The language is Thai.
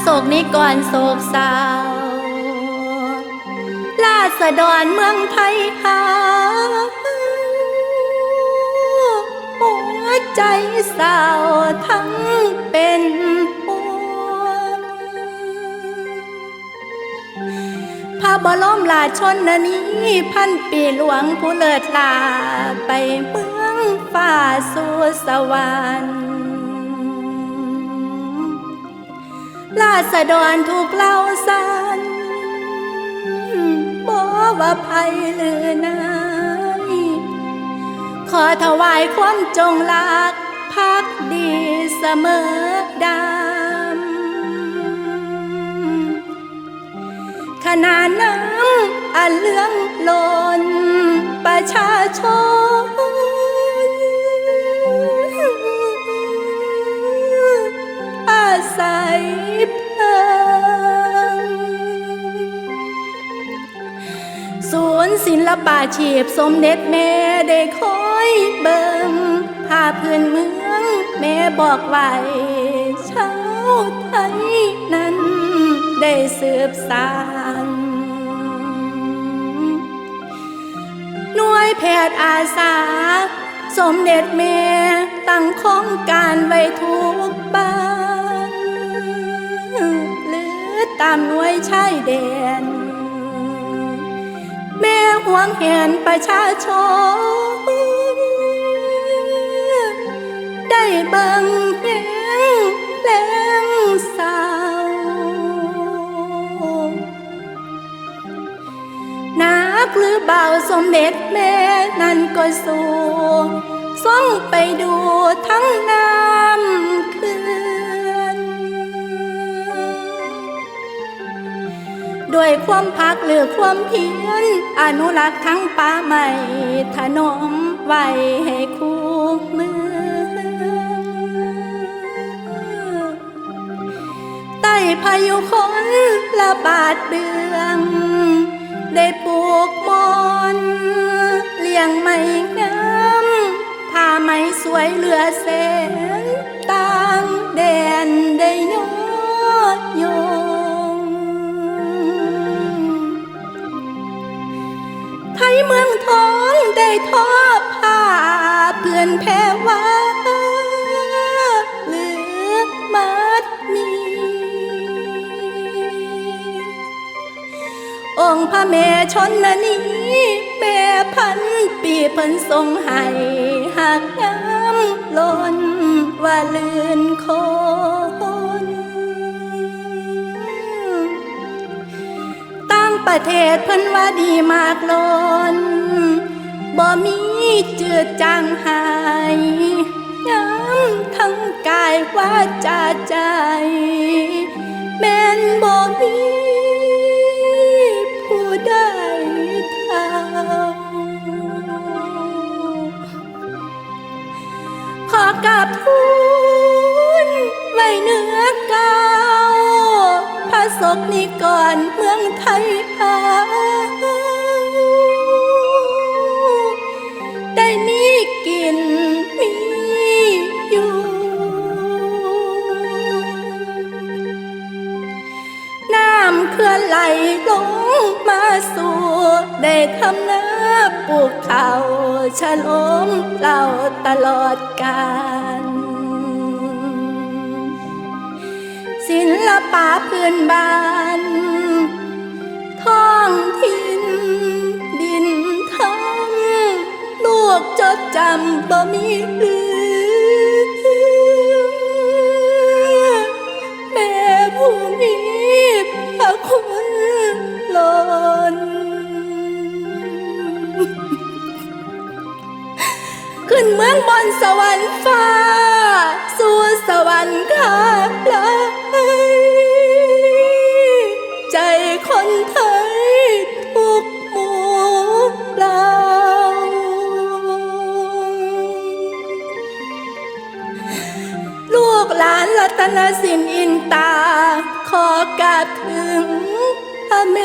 โศกนิกรโศกเศร้าลาสดรเมืองไทยหาหัวใจเศร้าทั้งเป็นห่วงพระบรมราชชนนี้พันปีหลวงผู้เลิศลาไปเมืองฟ้าสู่สวรรค์ ลาสดรถูกเล่าสันบอกว่าภัยหรือนายขอถวายความจงรักพักดีเสมอดำขนาดน้ำอันเลื่องลนประชา ศิลปาชีพสมเด็จแม่ได้คอยเบิงพาพื้นเมือง แม่บอกไว้ชาวไทยนั้นได้สืบสานหน่วยแพทย์อาสา สมเด็จแม่ตั้งโครงการไว้ทุกบ้าน หรือตามหน่วยชายแดน วงเห็นประชาชน ได้บังเห็นแรงเศร้านักหรือเบาสมเด็จแม่นั่นก็สูงส่องไปดูทั้งน้ำคือ ด้วยความพักหรือความเพียรอนุรักษ์ทั้งป่าใหม่ถนอมไว้ให้คู่เมืองใต้พายุคนระบาดเดืองได้ปลูกมอนเลี้ยงไม่งามผ้าไหมสวยเหลือแสน นแพ้ว่าเหลือมัดมี องค์พระแม่ชนนีแม่พันปีพิ่นทรงให้หักย้ำล้นว่าลื่นคนต่างประเทศเพิ่นว่าดีมากล้นบ่มี เจืดจางหายย้ำทั้งกายว่าจาใจ แม่นบ่มีผู้ใดเท่าขอกราบทูลไว้เหนือเก้าพระศกนิกรเมืองไทยหา กินมีอยู่ น้ำเคลื่อนไหลลงมาสู่ได้ทำนาปลูกข้าวฉลมเราตลอดกาลศิลปะพื้นบ้านท้องถิ่นำบ่มีลืมแม่ผู้มีพระคุณล้นขึ้นเมืองบนสวรรค์ฟ้า ตนสินอินตา ขอกราบถึงพระเม